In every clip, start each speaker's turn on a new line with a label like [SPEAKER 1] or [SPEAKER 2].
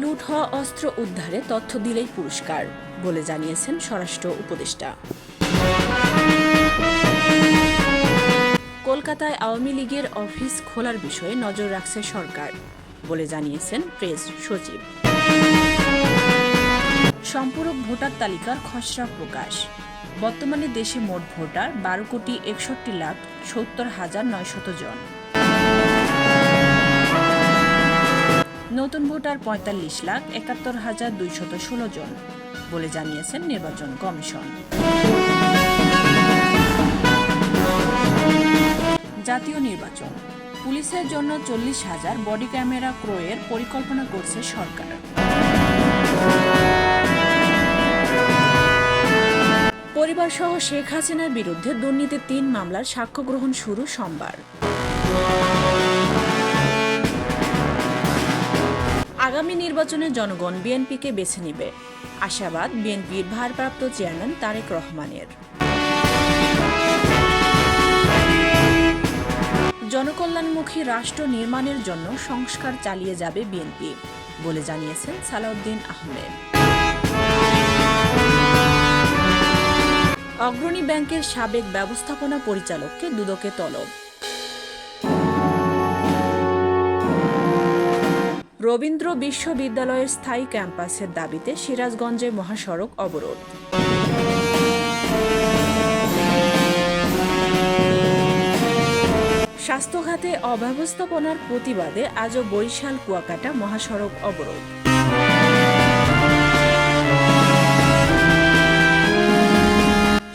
[SPEAKER 1] লুট হওয়া অস্ত্র উদ্ধারে তথ্য দিলেই পুরস্কার, বলে জানিয়েছেন স্বরাষ্ট্র উপদেষ্টা। কলকাতায় আওয়ামী লীগের অফিস খোলার বিষয়ে নজর রাখছে সরকার, বলে জানিয়েছেন প্রেস সচিব। সম্পূরক ভোটার তালিকার খসড়া প্রকাশ। বর্তমানে দেশে মোট ভোটার বারো কোটি একষট্টি লাখ সত্তর হাজার নয়শত জন। নতুন ভোটার পঁয়তাল্লিশ লাখ একাত্তর হাজার দুইশত ষোলো জন, বলে জানিয়েছেন নির্বাচন কমিশন। জাতীয় নির্বাচন, পুলিশের জন্য চল্লিশ হাজার বডি ক্যামেরা ক্রয়ের পরিকল্পনা করছে সরকার। পরিবার সহ শেখ হাসিনার বিরুদ্ধে দুর্নীতি তিন মামলার সাক্ষ্য গ্রহণ শুরু সোমবার। আগামী নির্বাচনে জনগণ বিএনপিকে বেছে নেবে। আশাবাদ বিএনপির ভারপ্রাপ্ত চেয়ারম্যান তারেক রহমানের। জনকল্যাণমুখী রাষ্ট্র নির্মাণের জন্য সংস্কার চালিয়ে যাবে বিএনপি, বলে জানিয়েছেন সালাউদ্দিন আহমেদ। অগ্রণী ব্যাংকের সাবেক ব্যবস্থাপনা পরিচালককে দুদকে তলব। রবীন্দ্র বিশ্ববিদ্যালয়ের স্থায়ী ক্যাম্পাসের দাবিতে সিরাজগঞ্জে মহাসড়ক অবরোধ। স্বাস্থ্যখাতে অব্যবস্থাপনার প্রতিবাদে আজও বরিশাল কুয়াকাটা মহাসড়ক অবরোধ।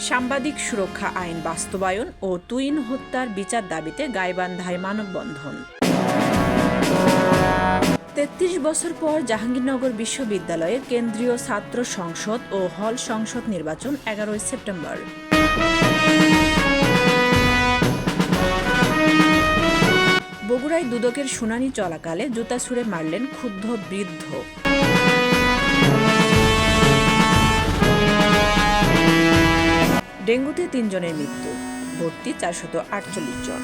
[SPEAKER 1] সাংবাদিক সুরক্ষা আইন বাস্তবায়ন ও তুইন হত্যার বিচার দাবিতে গাইবান্ধায় মানববন্ধন। তেত্রিশ বছর পর জাহাঙ্গীরনগর বিশ্ববিদ্যালয়ের কেন্দ্রীয় ছাত্র সংসদ ও হল সংসদ নির্বাচন এগারোই সেপ্টেম্বর। বগুড়ায় দুদকের শুনানি চলাকালে জুতা ছুঁড়ে মারলেন ক্ষুব্ধ বৃদ্ধ। ডেঙ্গুতে তিনজনের মৃত্যু, ভর্তি চারশত আটচল্লিশ জন।